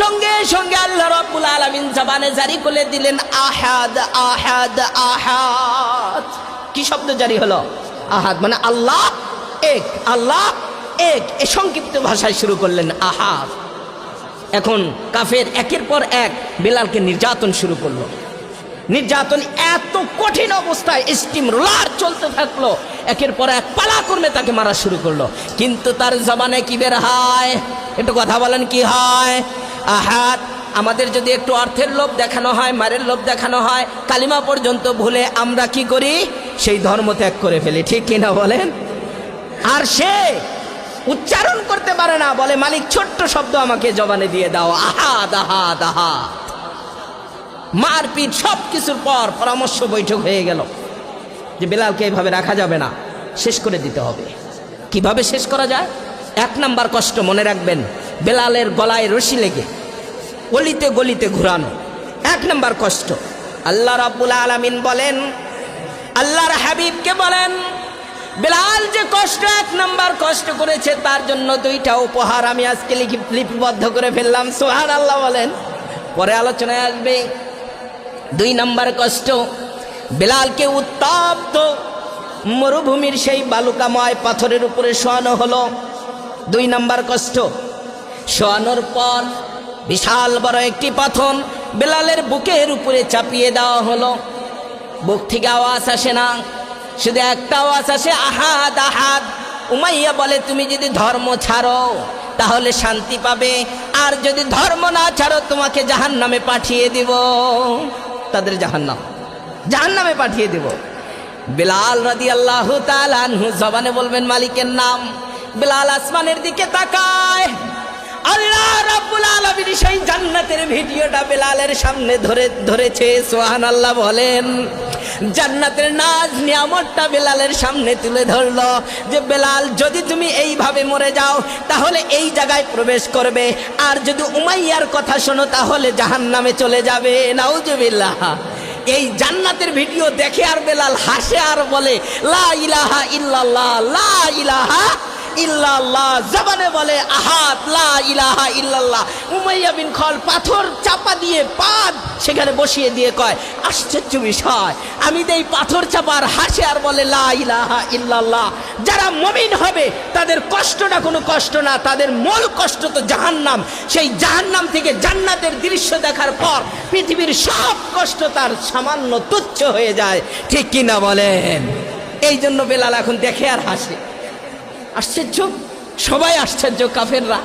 সঙ্গে সঙ্গে আল্লাহ রব্বুল আলামিন জবানে জারি করে দিলেন, আহাদ আহাদ আহাদ। কি শব্দ জারি হলো? আহাদ মানে আল্লাহ, এক আল্লাহ, এক। এ সংক্ষিপ্ত ভাষায় শুরু করলেন, আহাদ। এখন কাফের একের পর এক বেলালকে নির্যাতন শুরু করল। নির্যাতন এত কঠিন অবস্থায় স্টিম রোলার চলতে থাকল, একের পর এক পালা করবে তাকে মারা শুরু করল। কিন্তু তার জবানে কি বের হয়? একটু কথা বলেন, কি হয়? আহাত আমাদের যদি একটু অর্থের লোভ দেখানো হয়, মারের লোভ দেখানো হয়, কালিমা পর্যন্ত ভুলে আমরা কি করি? সেই ধর্ম ত্যাগ করে ফেলি, ঠিক কিনা বলেন? আর সে উচ্চারণ করতে পারে না, বলে, মালিক, ছোট্ট শব্দ আমাকে জবানে দিয়ে দাও। আহাদ আহাদ আহাদ। মারপিট সব কিছুর পর পরামর্শ বৈঠক হয়ে গেল যে, বেলালকে এইভাবে রাখা যাবে না, শেষ করে দিতে হবে। কীভাবে শেষ করা যায়? এক নাম্বার কষ্ট মনে রাখবেন, বেলালের গলায় রশি লেগে গলিতে গলিতে ঘুরানো। এক নম্বর কষ্ট। আল্লাহ রাব্বুল আলামিন বলেন, আল্লাহর হাবিবকে বলেন, বেলাল যে কষ্ট, এক নাম্বার কষ্ট করেছে, তার জন্য দুইটা উপহার আমি আজকে লিখি লিপিবদ্ধ করে ফেললাম। সোহার আল্লাহ বলেন। পরে আলোচনায় আসবে, দুই নাম্বার কষ্ট, বেলালকে উত্তপ্ত মরুভূমির সেই বালুকাময় পাথরের উপরে শোয়ানো হলো। দুই নাম্বার কষ্ট, শোয়ানোর পর বিশাল বড় একটি পাথর বেলালের বুকের উপরে চাপিয়ে দেওয়া হলো। বুক থেকে আওয়াজ আসে না। শুধু একটা আওয়াজ আসে, আহাদ আহাদ। উমাইয়া বলে, তুমি যদি ধর্ম ছাড়ো, তাহলে শান্তি পাবে। আর যদি ধর্ম না ছাড়ো, তোমাকে জাহান নামে পাঠিয়ে দিব। তাদের জাহান্নাম। জাহান্নামে পাঠিয়ে দিব। বিলাল রাদি আল্লাহ তালানহু জবানে বলবেন, মালিকের নাম। বিলাল আসমানের দিকে তাকায়। আল্লাহ রাব্বুল আলামিন সেই জান্নাতের ভিডিওটা বেলালের সামনে ধরে, ধরেছে। সোহান আল্লাহ বলেন, জান্নাতের নাজ নিয়ামতটা বেলালের সামনে তুলে ধরলো যে, বেলাল, যদি তুমি এইভাবে মরে যাও, তাহলে এই জায়গায় প্রবেশ করবে। আর যদি উমাইয়ার কথা শোনো, তাহলে জাহান্নামে চলে যাবে। নাউজুবিল্লাহ। এই জান্নাতের ভিডিও দেখে আর বেলাল হাসে আর বলে, লা ইলাহা ইল্লাল্লাহ, লা ইলাহা ইল্লাল্লাহ। জবানে বলে, আহাত, লা ইলাহা ইল্লাল্লাহ। উমাইয়া বিন খল পাথর চাপা দিয়ে পাদ সেখানে বসিয়ে দিয়ে কয়, আশ্চর্য বিষয়। আমি দেই পাথর চাপার হাসে আর বলে, লা ইলাহা ইল্লাল্লাহ। যারা মমিন হবে, তাদের কষ্টটা কোনো কষ্ট না, তাদের মূল কষ্ট তো জাহান্নাম। সেই জাহান্নাম থেকে জান্নাতের দৃশ্য দেখার পর পৃথিবীর সব কষ্ট তার সামান্য তুচ্ছ হয়ে যায়। ঠিক কিনা বলেন? এই জন্য বেলাল এখন দেখে আর হাসে। আশ্চর্য? সবাই আশ্চর্য কাফেররা।